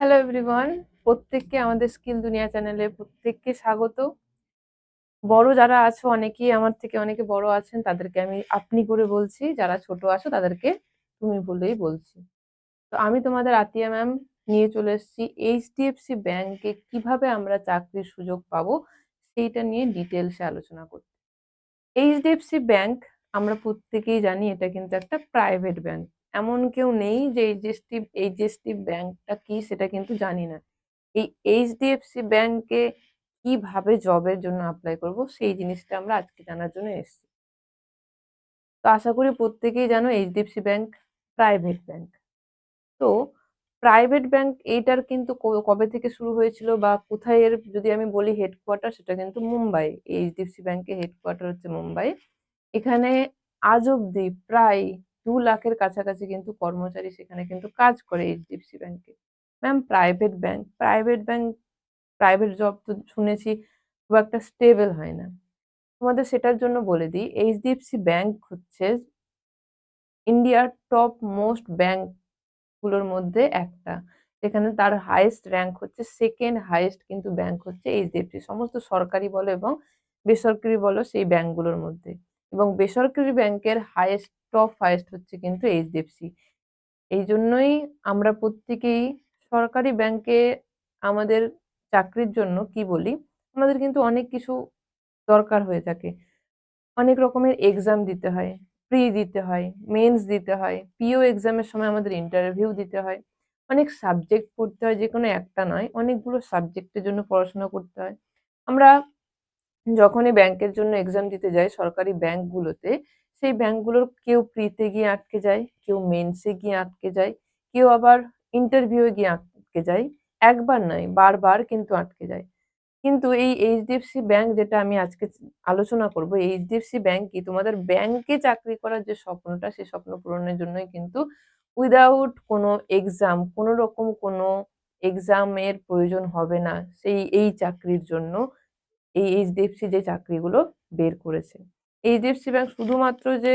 Hello everyone প্রত্যেককে আমাদের skill দুনিয়া চ্যানেলে প্রত্যেককে স্বাগত। বড় যারা আছো, অনেকেই আমার থেকে অনেকে বড় আছেন, তাদেরকে আমি আপনি করে বলছি। যারা ছোট আছো, তাদেরকে তুমি বলেই বলছি। তো আমি তোমাদের আতিয়া ম্যাম নিয়ে চলে এসেছি এইচডিএফসি ব্যাংকে কীভাবে আমরা চাকরির সুযোগ পাবো, সেইটা নিয়ে ডিটেলসে আলোচনা করতে। এইচডিএফসি ব্যাংক আমরা প্রত্যেকেই জানি এটা কিন্তু একটা প্রাইভেট ব্যাংক এমন কেউ নেই যে এইচডিএফসি এইচডিএফসি ব্যাংকটা কি সেটা কিন্তু জানি না। এই এইচডিএফসি ব্যাংকে কীভাবে জবের জন্য অ্যাপ্লাই করব সেই জিনিসটা আমরা আজকে জানার জন্য এসেছি। তো আশা করি প্রত্যেকেই জানো এইচডিএফসি ব্যাংক প্রাইভেট ব্যাংক তো প্রাইভেট ব্যাংক এইটার কিন্তু কবে থেকে শুরু হয়েছিল বা কোথায় এর যদি আমি বলি হেডকোয়ার্টার সেটা কিন্তু মুম্বাই। এইচডিএফসি ব্যাংকের হেডকোয়ার্টার হচ্ছে মুম্বাই। এখানে আজ অব্দি প্রায় দু লাখের কাছাকাছি কিন্তু কর্মচারী সেখানে কিন্তু কাজ করে এইচডিএফসি ব্যাংকে ma'am private bank private bank private job তো শুনেছি খুব একটা স্টেবল হয় না। তোমাদের সেটার জন্য বলে দিই, এইচডিএফসি ব্যাংক হচ্ছে ইন্ডিয়ার টপ মোস্ট ব্যাংকগুলোর মধ্যে একটা। যেখানে তার হাইয়েস্ট র্যাঙ্ক হচ্ছে সেকেন্ড হাইয়েস্ট কিন্তু ব্যাংক হচ্ছে এইচডিএফসি। সমস্ত সরকারি বলো এবং বেসরকারি বলো সেই ব্যাংকগুলোর মধ্যে। এবং বেসরকারি ব্যাংকের হাইয়েস্ট টপ হাইয়েস্ট হচ্ছে কিন্তু এইচডিএফসি এই জন্যই আমরা প্রত্যেকেই সরকারি ব্যাংকে আমাদের চাকরির জন্য কি বলি, আমাদের কিন্তু অনেক কিছু দরকার হয়ে থাকে। অনেক রকমের এক্সাম দিতে হয় প্রি দিতে হয় মেন্স দিতে হয় পিও এক্সামের সময় আমাদের ইন্টারভিউ দিতে হয়। অনেক সাবজেক্ট পড়তে হয় যে কোনো একটা নয়, অনেকগুলো সাবজেক্টের জন্য পড়াশোনা করতে হয়। আমরা যখনই ব্যাংকের জন্য এক্সাম দিতে যাই, সরকারি ব্যাংকগুলোতে সেই ব্যাংকগুলোর কেউ প্রিতে গিয়ে আটকে যায়, কেউ মেন্সে গিয়ে আটকে যায়, কেউ আবার ইন্টারভিউয়ে গিয়ে আটকে যায়, একবার নয়, বারবার কিন্তু আটকে যায়। কিন্তু এই এইচডিএফসি ব্যাংক যেটা আমি আজকে আলোচনা করব এইচডিএফসি ব্যাংক কি তোমাদের ব্যাংকে চাকরি করার যে স্বপ্নটা সেই স্বপ্ন পূরণের জন্যই কিন্তু উইদাউট কোনো এক্সাম কোনো রকম কোনো এক্সামের প্রয়োজন হবে না, সেই, এই চাকরির জন্য, এই এইচডিএফসি যে চাকরিগুলো বের করেছে। এইচডিএফসি ব্যাংক শুধুমাত্র যে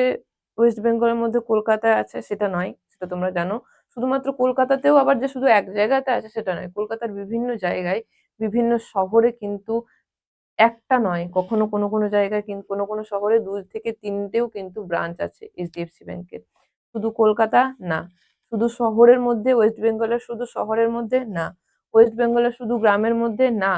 ওয়েস্ট বেঙ্গলের মধ্যে কলকাতায় আছে, সেটা নয়, সেটা তোমরা জানো। শুধুমাত্র কলকাতাতেও আবার যে শুধু এক জায়গাতে আছে, সেটা নয়, কলকাতার বিভিন্ন জায়গায়, বিভিন্ন শহরে কিন্তু একটা নয়, কখনো কোনো কোনো জায়গায় কিন্তু, কোনো কোনো শহরে দুই থেকে তিনটেও কিন্তু ব্রাঞ্চ আছে এইচডিএফসি ব্যাংকের। শুধু কলকাতা না, শুধু শহরের মধ্যে, ওয়েস্ট বেঙ্গলের শুধু শহরের মধ্যে না, ওয়েস্ট বেঙ্গলের শুধু গ্রামের মধ্যে না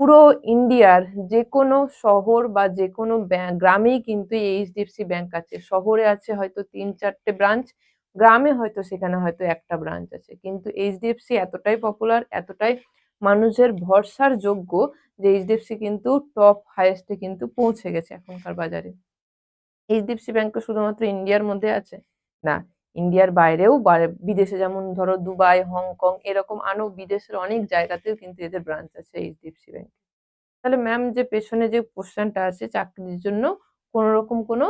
পুরো ইন্ডিয়ার যে কোনো শহর বা যে কোনো গ্রামেই কিন্তু এই এইচডিএফসি ব্যাংক আছে। শহরে আছে হয়তো তিন চারটে ব্রাঞ্চ গ্রামে হয়তো সেখানে হয়তো একটা ব্রাঞ্চ আছে। কিন্তু এইচডিএফসি এতটাই পপুলার এতটাই মানুষের ভরসার যোগ্য যে এইচডিএফসি কিন্তু টপ হাইয়েস্টে কিন্তু পৌঁছে গেছে এখনকার বাজারে। এইচডিএফসি ব্যাংক শুধুমাত্র ইন্ডিয়ার মধ্যে আছে? না। ইন্ডিয়ার বাইরেও বিদেশে যেমন ধরো দুবাই, হংকং, এরকম আরও বিদেশের অনেক জায়গাতেও কিন্তু এদের ব্রাঞ্চ আছে এইচডিএফসি ব্যাংক তাহলে ম্যাম যে পেছনে যে কোশ্চেনটা আছে চাকরির জন্য কোনো রকম কোনো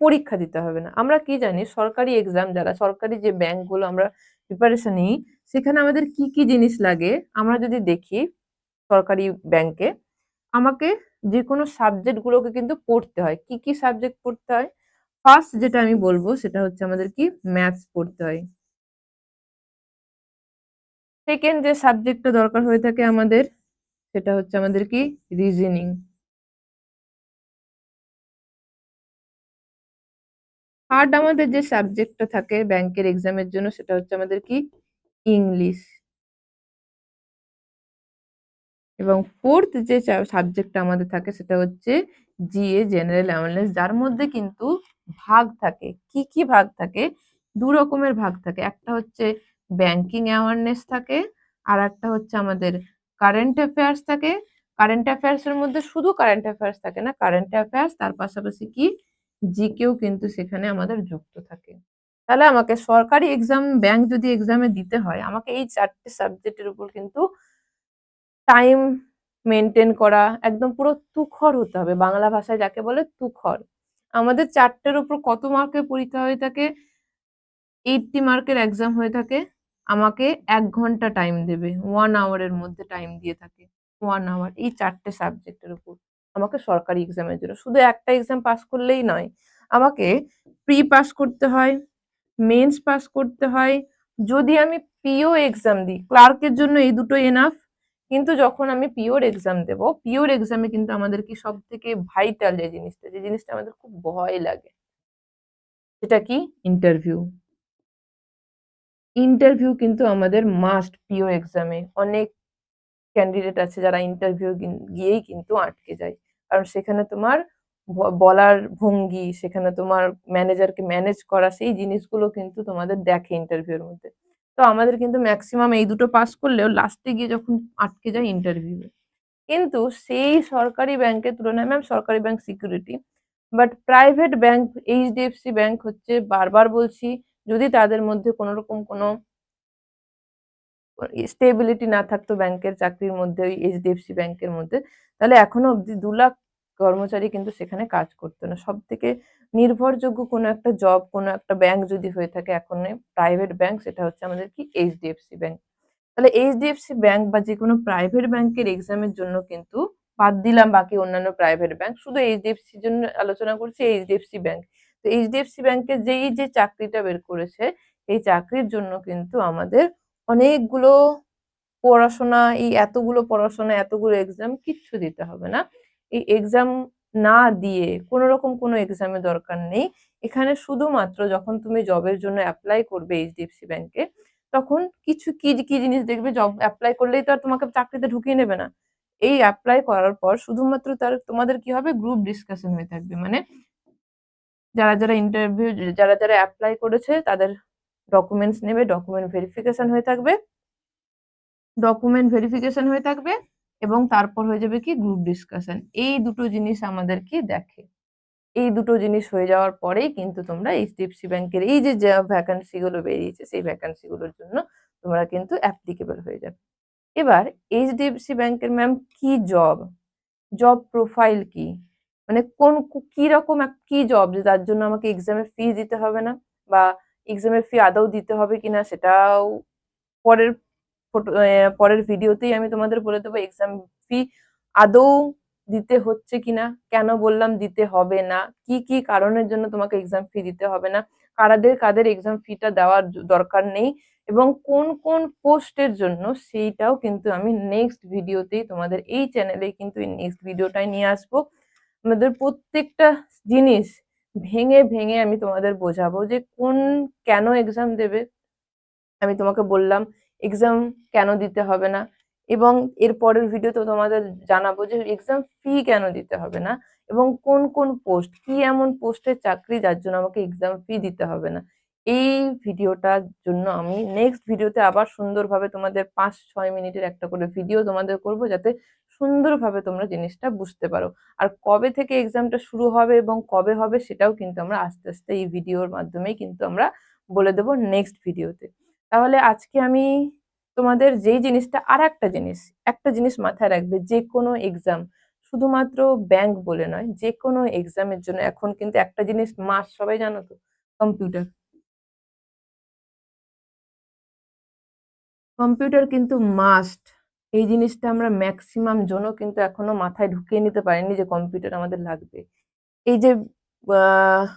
পরীক্ষা দিতে হবে না। আমরা কি জানি, সরকারি এক্সাম যারা, সরকারি যে ব্যাংকগুলো আমরা প্রিপারেশন নিই, সেখানে আমাদের কি কি জিনিস লাগে, আমরা যদি দেখি সরকারি ব্যাংকে আমাকে যে কোনো সাবজেক্টগুলোকে কিন্তু পড়তে হয়। কি কি সাবজেক্ট পড়তে হয়? ফার্স্ট যেটা আমি বলব সেটা হচ্ছে আমাদের কি ম্যাথস পড়তে হয়। সেকেন্ড যে সাবজেক্টটা দরকার হয়ে থাকে আমাদের, সেটা হচ্ছে আমাদের কি রিজনিং থার্ড আমাদের যে সাবজেক্টটা থাকে ব্যাংকের এক্সামের জন্য সেটা হচ্ছে আমাদের কি ইংলিশ এবং ফোর্থ যে সাবজেক্টটা আমাদের থাকে সেটা হচ্ছে জিএ জেনারেল অ্যাওয়ারনেস যার মধ্যে কিন্তু ভাগ থাকে। কি কি ভাগ থাকে? দু রকমের ভাগ থাকে। একটা হচ্ছে ব্যাংকিং অ্যাওয়ারনেস থাকে, আর একটা হচ্ছে আমাদের কারেন্ট অ্যাফেয়ার্স থাকে। কারেন্ট অ্যাফেয়ার্স এর মধ্যে শুধু কারেন্ট অ্যাফেয়ার্স থাকে না কারেন্ট অ্যাফেয়ার্স তার পাশাপাশি কি? জি জিকেও কিন্তু সেখানে আমাদের যুক্ত থাকে। তাহলে আমাকে সরকারি এক্সাম ব্যাংক যদি এক্সামে দিতে হয়, আমাকে এই চারটে সাবজেক্টের উপর কিন্তু টাইম মেনটেন করা, একদম পুরো তুখর হতে হবে। বাংলা ভাষায় যাকে বলে তুখর। আমাদের চারটের উপর কত মার্কের পরীক্ষা হয়ে থাকে? এইটটি মার্কের এক্সাম হয়ে থাকে। আমাকে এক ঘণ্টা টাইম দেবে। ওয়ান আওয়ারের মধ্যে টাইম দিয়ে থাকে। ওয়ান আওয়ার এই চারটে সাবজেক্টের উপর। আমাকে সরকারি এক্সামের জন্য। শুধু একটা এক্সাম পাস করলেই নয়। আমাকে প্রি পাস করতে হয় মেন্স পাস করতে হয়। যদি আমি পিও এক্সাম দিই ক্লার্কের জন্য এই দুটো এনাফ কিন্তু যখন আমি পিওর এক্সাম দেব পিওর এক্সামে কিন্তু আমাদের কি সব থেকে ভাইটাল যে জিনিসটা যে জিনিসটা আমাদের খুব ভয় লাগে, সেটা কি? ইন্টারভিউ ইন্টারভিউ কিন্তু আমাদের মাস্ট পিও এক্সামে অনেক ক্যান্ডিডেট আছে যারা ইন্টারভিউ গিয়েই কিন্তু আটকে যায়। কারণ সেখানে তোমার বলার ভঙ্গি, সেখানে তোমার ম্যানেজারকে ম্যানেজ করা, সেই জিনিসগুলো কিন্তু তোমাদের দেখে ইন্টারভিউর মধ্যে। তো আমাদের কিন্তু ম্যাক্সিমাম এই দুটো পাস করলেও লাস্টে গিয়ে যখন আটকে যায় ইন্টারভিউ কিন্তু সেই সরকারি ব্যাংকের তুলনায় ম্যাম সরকারি bank security but private bank HDFC bank হচ্ছে বারবার বলছি, যদি তাদের মধ্যে কোনো রকম কোনো স্টেবিলিটি না থাকতো ব্যাংকের চাকরির মধ্যে, ওই এইচডিএফসি ব্যাংকের মধ্যে, তাহলে এখনও অবধি দু লাখ কর্মচারী কিন্তু সেখানে কাজ করতো না। সব থেকে নির্ভরযোগ্য কোনো একটা জব কোনো একটা ব্যাংক যদি হয়ে থাকে, এখন প্রাইভেট ব্যাংক সেটা হচ্ছে আমাদের কি? এইচডিএফসি ব্যাংক তাহলে এইচডিএফসি ব্যাংক বা যে কোনো প্রাইভেট ব্যাংকের এক্সামের জন্য কিন্তু বাদ দিলাম বাকি অন্যান্য প্রাইভেট ব্যাংক শুধু এইচডিএফসির জন্য আলোচনা করছি এইচডিএফসি ব্যাংক তো এইচডিএফসি ব্যাংকের যেই যে চাকরিটা বের করেছে, এই চাকরির জন্য কিন্তু আমাদের অনেকগুলো পড়াশোনা, এই এতগুলো পড়াশোনা, এতগুলো এক্সাম কিচ্ছু দিতে হবে না। এই এক্সাম না দিয়ে কোনো রকম কোনো এক্সামের দরকার নেই। এখানে শুধুমাত্র যখন তুমি জবের জন্য অ্যাপ্লাই করবে এইচডিএফসি ব্যাংকে তখন কিছু কি কি জিনিস দেখবে? জব অ্যাপ্লাই করলেই তো আর তোমাকে চাকরিতে ঢুকিয়ে নেবে না। এই অ্যাপ্লাই করার পর শুধুমাত্র তার, তোমাদের কি হবে? গ্রুপ ডিসকাশন হয়ে থাকবে। মানে যারা যারা ইন্টারভিউ যারা যারা অ্যাপ্লাই করেছে, তাদের ডকুমেন্টস নেবে ডকুমেন্ট ভেরিফিকেশন হয়ে থাকবে। ডকুমেন্ট ভেরিফিকেশন হয়ে থাকবে। এবং তারপর হয়ে যাবে কি গ্রুপ ডিসকাশন এই দুটো জিনিস আমাদের কি দেখে। এই দুটো জিনিস হয়ে যাওয়ার পরেই কিন্তু তোমরা এইচডিএফসি ব্যাংকের এই যে ভ্যাকান্সি গুলো বেরিয়েছে, সেই ভ্যাকান্সি গুলোর জন্য তোমরা কিন্তু অ্যাপ্লিকেবল হয়ে যাবে। এবার এইচডিএফসি ব্যাংকের ম্যাম কি জব জব প্রোফাইল কি? মানে কোন কি রকম কি জব যে তার জন্য আমাকে এক্সামের ফি দিতে হবে না? বা এক্সামের ফি আদৌ দিতে হবে কিনা সেটাও পরের ফটো পরের ভিডিওতেই আমি তোমাদের বলে দেবো এক্সাম ফি আদৌ দিতে হচ্ছে কিনা, কেন বললাম দিতে হবে না, কি কি কারণের জন্য তোমাকে এক্সাম ফি দিতে হবে না, কারাদের, কাদের এক্সাম ফিটা দেওয়ার দরকার নেই এবং কোন কোন পোস্টের জন্য সেইটাও কিন্তু আমি নেক্সট ভিডিওতেই তোমাদের এই চ্যানেলে কিন্তু এই নেক্সট ভিডিওটাই নিয়ে আসব। আমাদের প্রত্যেকটা জিনিস ভেঙে ভেঙে আমি তোমাদের বোঝাবো যে কোন, কেন এক্সাম দেবে। আমি তোমাকে বললাম এক্সাম কেন দিতে হবে না? এবং এর পরের ভিডিওতে তোমাদের জানাব যে এক্সাম ফি কেন দিতে হবে না? এবং কোন কোন পোস্ট কি এমন পোস্টের চাকরি যার জন্য আমাকে এক্সাম ফি দিতে হবে না? এই ভিডিওটার জন্য আমি নেক্সট ভিডিওতে আবার সুন্দরভাবে তোমাদের পাঁচ, ছয় মিনিটের একটা করে ভিডিও তোমাদের করব যাতে সুন্দরভাবে তোমরা জিনিসটা বুঝতে পারো। আর কবে থেকে এক্সামটা শুরু হবে এবং কবে হবে সেটাও কিন্তু আমরা আস্তে আস্তে এই ভিডিওর মাধ্যমেই কিন্তু আমরা বলে দেবো নেক্সট ভিডিওতে তাহলে আজকে আমি তোমাদের যেই জিনিসটা আর একটা জিনিস একটা জিনিস মাথায় রাখবে, যে কোনো এক্সাম শুধুমাত্র ব্যাংক বলে নয়, যে কোনো এক্সামের জন্য এখন কিন্তু একটা জিনিস মাস সবাই জানো তো কম্পিউটার কম্পিউটার কিন্তু মাস্ট এই জিনিসটা আমরা ম্যাক্সিমাম জনও কিন্তু এখনও মাথায় ঢুকিয়ে নিতে পারিনি যে কম্পিউটার আমাদের লাগবে। এই যে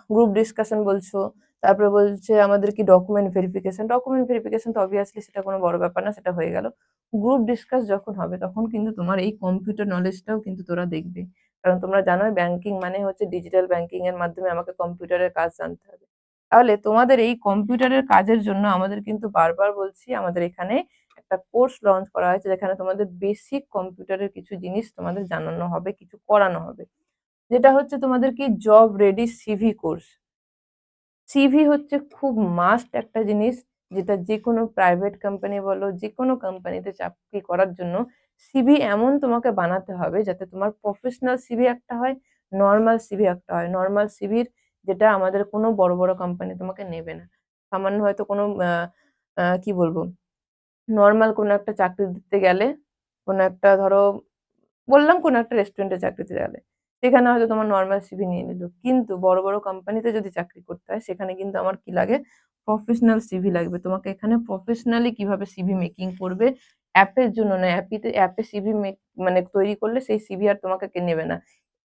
গ্রুপ ডিসকাশন বলছো তারপরে বলছে, আমাদের কি ডকুমেন্ট ভেরিফিকেশন ডকুমেন্ট ভেরিফিকেশন তো অবভিয়াসলি সেটা কোনো বড় ব্যাপার না, সেটা হয়ে গেল। গ্রুপ ডিসকাস যখন হবে, তখন কিন্তু তোমার এই কম্পিউটার নলেজটাও কিন্তু তোরা দেখবে। কারণ তোমরা জানোই ব্যাংকিং মানে হচ্ছে ডিজিটাল ব্যাংকিং এর মাধ্যমে আমাকে কম্পিউটারের কাজ জানতে হবে। তাহলে তোমাদের এই কম্পিউটারের কাজের জন্য আমাদের কিন্তু বারবার বলছি, আমাদের এখানে একটা কোর্স লঞ্চ করা হয়েছে, যেখানে তোমাদের বেসিক কম্পিউটারের কিছু জিনিস তোমাদের জানানো হবে, কিছু করানো হবে। যেটা হচ্ছে তোমাদের কি job ready CV course CV হচ্ছে খুব মাস্ট একটা জিনিস, যেটা যে কোনো প্রাইভেট কোম্পানি বলো যে কোনো কোম্পানিতে চাকরি করার জন্য সিভি এমন তোমাকে বানাতে হবে যাতে তোমার প্রফেশনাল সিভি একটা হয় নর্মাল সিভি একটা হয়। নর্মাল সিভির যেটা আমাদের কোনো বড় বড় কোম্পানি তোমাকে নেবে না। সামান্য হয়তো কোনো কি বলব? নর্মাল কোনো একটা চাকরি দিতে গেলে, কোনো একটা ধরো, বললাম কোনো একটা রেস্টুরেন্টে চাকরিতে গেলে সেখানে হয়তো তোমার নর্মাল সিভি নিয়ে নিল। কিন্তু বড় বড় কোম্পানিতে যদি চাকরি করতে হয়, সেখানে কিন্তু আমার কি লাগে? প্রফেশনাল সিভি লাগবে। তোমাকে এখানে প্রফেশনালি কীভাবে সিভি মেকিং করবে? অ্যাপের জন্য না অ্যাপিতে অ্যাপে সিভি মানে তৈরি করলে সেই সিভি আর তোমাকে কে নেবে না।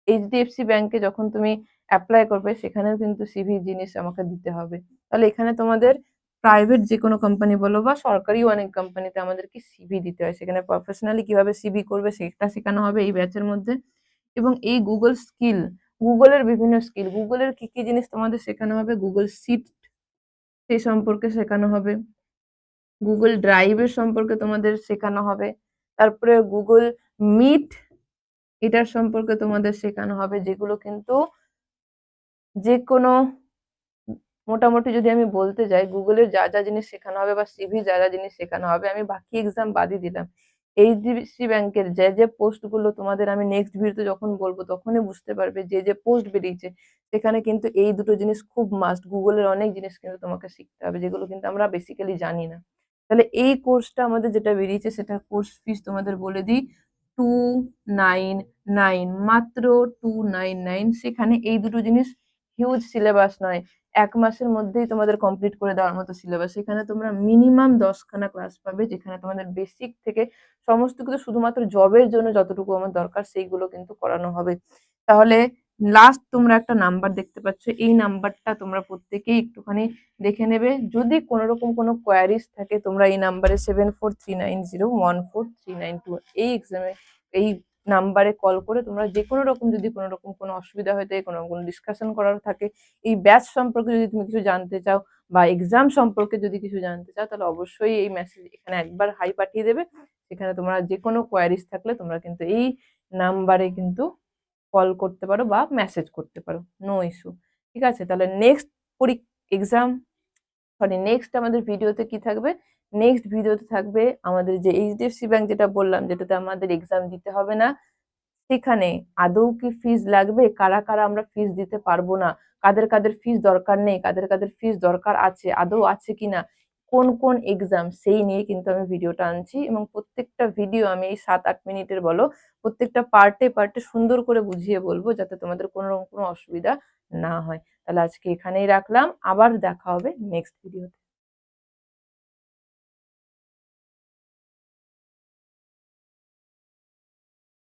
এইচডিএফসি ব্যাংকে যখন তুমি অ্যাপ্লাই করবে, সেখানেও কিন্তু সিভি জিনিস আমাকে দিতে হবে। তাহলে এখানে তোমাদের প্রাইভেট যেকোনো কোম্পানি বলো বা সরকারিও অনেক কোম্পানিতে আমাদেরকে সিভি দিতে হয়। সেখানে প্রফেশনালি কীভাবে সিভি করবে, সেটা শেখানো হবে এই ব্যাচের মধ্যে। এবং এই গুগল স্কিল গুগলের বিভিন্ন স্কিল গুগলের কি কি জিনিস তোমাদের শেখানো হবে? গুগল সিট সেই সম্পর্কে শেখানো হবে। গুগল ড্রাইভের সম্পর্কে তোমাদের শেখানো হবে। তারপরে গুগল মিট এটার সম্পর্কে তোমাদের শেখানো হবে, যেগুলো কিন্তু যে কোনো মোটামুটি যদি আমি বলতে যাই গুগলের যা যা জিনিস শেখানো হবে বা সিভি যা যা জিনিস শেখানো হবে, আমি বাকি এক্সাম বাদই দিলাম। এইচডিএফসি ব্যাংকের যে যে পোস্টগুলো তোমাদের আমি নেক্সট ভিডিওতে যখন বলব, তখনই বুঝতে পারবে যে যে পোস্ট বেরিয়েছে, সেখানে কিন্তু এই দুটো জিনিস খুব মাস্ট গুগলের অনেক জিনিস কিন্তু তোমাকে শিখতে হবে, যেগুলো কিন্তু আমরা বেসিক্যালি জানি না। তাহলে এই কোর্সটা আমাদের যেটা বেরিয়েছে সেটা কোর্স ফিস তোমাদের বলে দিই টু নাইন নাইন মাত্র টু নাইন নাইন সেখানে এই দুটো জিনিস হিউজ সিলেবাস নয়, এক মাসের মধ্যেই তোমাদের কমপ্লিট করে দেওয়ার মতো সিলেবাস সেখানে তোমরা মিনিমাম দশখানা ক্লাস পাবে, যেখানে তোমাদের বেসিক থেকে সমস্ত কিছু শুধুমাত্র জবের জন্য যতটুকু আমার দরকার সেইগুলো কিন্তু করানো হবে। তাহলে লাস্ট তোমরা একটা নাম্বার দেখতে পাচ্ছ, এই নাম্বারটা তোমরা প্রত্যেকেই একটুখানি দেখে নেবে। যদি কোনো রকম কোনো কোয়ারিজ থাকে, তোমরা এই নাম্বারে seven four three nine zero one four three nine two এই এক্সামে এই নাম্বারে কল করে তোমরা যে কোনো রকম যদি কোনো রকম কোনো অসুবিধা হয়ে থাকে, কোনো কোনো ডিসকাশন করার থাকে, এই ব্যাচ সম্পর্কে যদি তুমি কিছু জানতে চাও বা এক্সাম সম্পর্কে যদি কিছু জানতে চাও, তাহলে অবশ্যই এই মেসেজ এখানে একবার হাই পাঠিয়ে দেবে। সেখানে তোমরা যে কোনো কোয়ারিজ থাকলে তোমরা কিন্তু এই নাম্বারে কিন্তু কল করতে পারো বা মেসেজ করতে পারো। নো ইস্যু ঠিক আছে? তাহলে নেক্সট পরি এক্সাম সরি নেক্সট আমাদের ভিডিওতে কি থাকবে? নেক্সট ভিডিওতে থাকবে আমাদের যে এইচডিএফসি ব্যাংক যেটা বললাম, যেটাতে আমাদের এক্সাম দিতে হবে না, সেখানে আদৌ কি ফিস লাগবে? কারা কারা আমরা ফিস দিতে পারব না? কাদের কাদের ফিস দরকার নেই? কাদের কাদের ফিস দরকার আছে? আদৌ আছে কিনা? কোন কোন এক্সাম সেই নিয়ে কিন্তু আমি ভিডিওটা আনছি এবং প্রত্যেকটা ভিডিও আমি এই সাত আট মিনিটের বলো, প্রত্যেকটা পার্টে পার্টে সুন্দর করে বুঝিয়ে বলব যাতে তোমাদের কোনো রকম কোনো অসুবিধা না হয়। তাহলে আজকে এখানেই রাখলাম, আবার দেখা হবে নেক্সট ভিডিওতে